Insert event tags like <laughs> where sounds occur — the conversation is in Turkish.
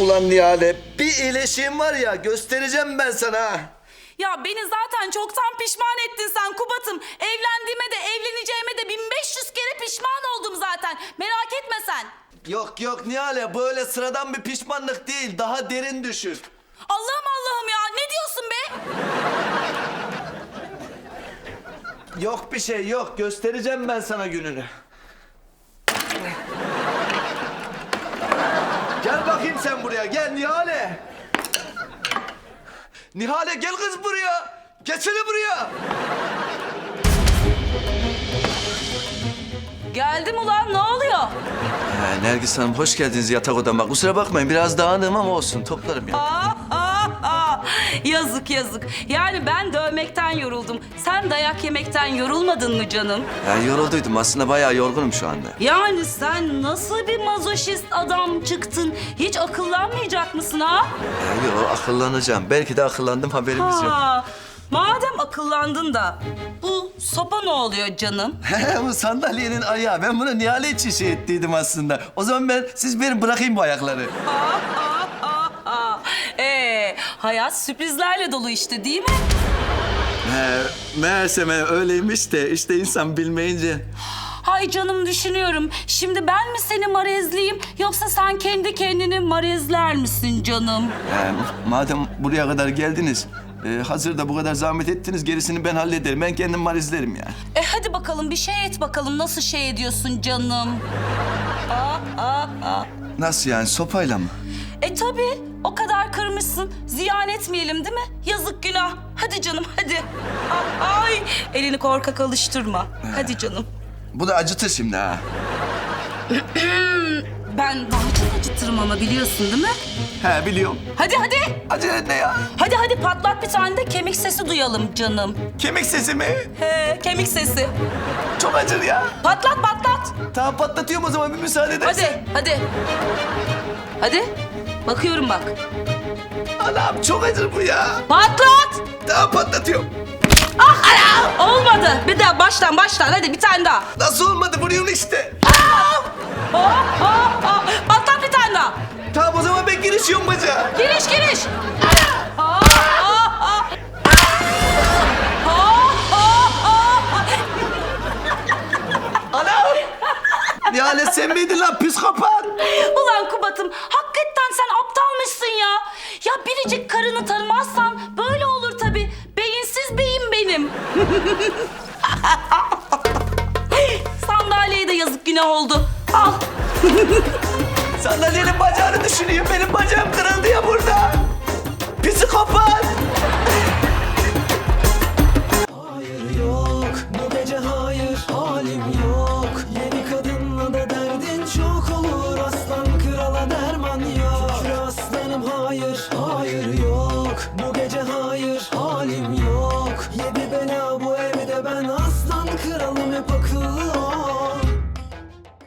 Ulan Nihale bir iyileşeyim var ya göstereceğim ben sana. ha. Ya beni zaten çoktan pişman ettin sen Kubat'ım. Evlendiğime de evleneceğime de 1500 kere pişman oldum zaten. Merak etme sen. Yok yok Nihale böyle sıradan bir pişmanlık değil daha derin düşün. Allah'ım Allah'ım ya ne diyorsun be? Yok bir şey yok göstereceğim ben sana gününü. Bakayım sen buraya gel Nihale. Nihale gel kız buraya. Geçsene buraya. Geldim ulan ne oluyor? Ee, Nergis Hanım hoş geldiniz yatak odama. Kusura bakmayın biraz dağınığım ama olsun toplarım ya. Aa. <laughs> Yazık yazık. Yani ben dövmekten yoruldum. Sen dayak yemekten yorulmadın mı canım? Ya yorulduydum aslında bayağı yorgunum şu anda. Yani sen nasıl bir mazoşist adam çıktın? Hiç akıllanmayacak mısın ha? Ya, yo, akıllanacağım. Belki de akıllandım haberimiz yok. Ha, madem akıllandın da bu sopa ne oluyor canım? <laughs> bu sandalyenin ayağı. Ben bunu Nihale için şey ettiydim aslında. O zaman ben siz verin bırakayım bu ayakları. Ee, hayat sürprizlerle dolu işte değil mi? He, meğerse ben öyleymiş de işte insan bilmeyince. Hay canım düşünüyorum. Şimdi ben mi seni marezliyim yoksa sen kendi kendini marezler misin canım? He, madem buraya kadar geldiniz, e, hazır da bu kadar zahmet ettiniz gerisini ben hallederim. Ben kendim marizlerim ya. E hadi bakalım bir şey et bakalım nasıl şey ediyorsun canım? Aa, aa, aa. Nasıl yani sopayla mı? E tabii o kadar kırmışsın. Ziyan etmeyelim değil mi? Yazık günah. Hadi canım hadi. A- Ay elini korkak alıştırma. Hadi canım. Bu da acıtır şimdi ha. <clears throat> Ben daha çok acıtırım ama biliyorsun değil mi? He biliyorum. Hadi hadi. Acele ne ya? Hadi hadi patlat bir tane de kemik sesi duyalım canım. Kemik sesi mi? He kemik sesi. Çok acır ya. Patlat patlat. Tamam patlatıyorum o zaman bir müsaade edersen. Hadi hadi. Hadi. Bakıyorum bak. Anam çok acır bu ya. Patlat. Tamam patlatıyorum. Olmadı. Bir daha baştan baştan hadi bir tane daha. Nasıl olmadı vuruyorsun işte. Aa, aa, aa. Patlat bir tane daha. Tamam o zaman ben girişiyorum bacağa. Giriş giriş. Aa. Anam. Nihale sen miydin lan psikopat? Ulan Kubat'ım hakikaten sen aptalmışsın ya. Ya biricik karını tanımazsan böyle olur tabii. Beyinsiz beyin benim. <laughs> Sandalyeye de yazık günah oldu. Al. <laughs> Sandalyenin bacağını düşünüyor. Benim bacağım kırıldı ya burada. Psikopat. hayır yok. Bu gece hayır. Halim yok.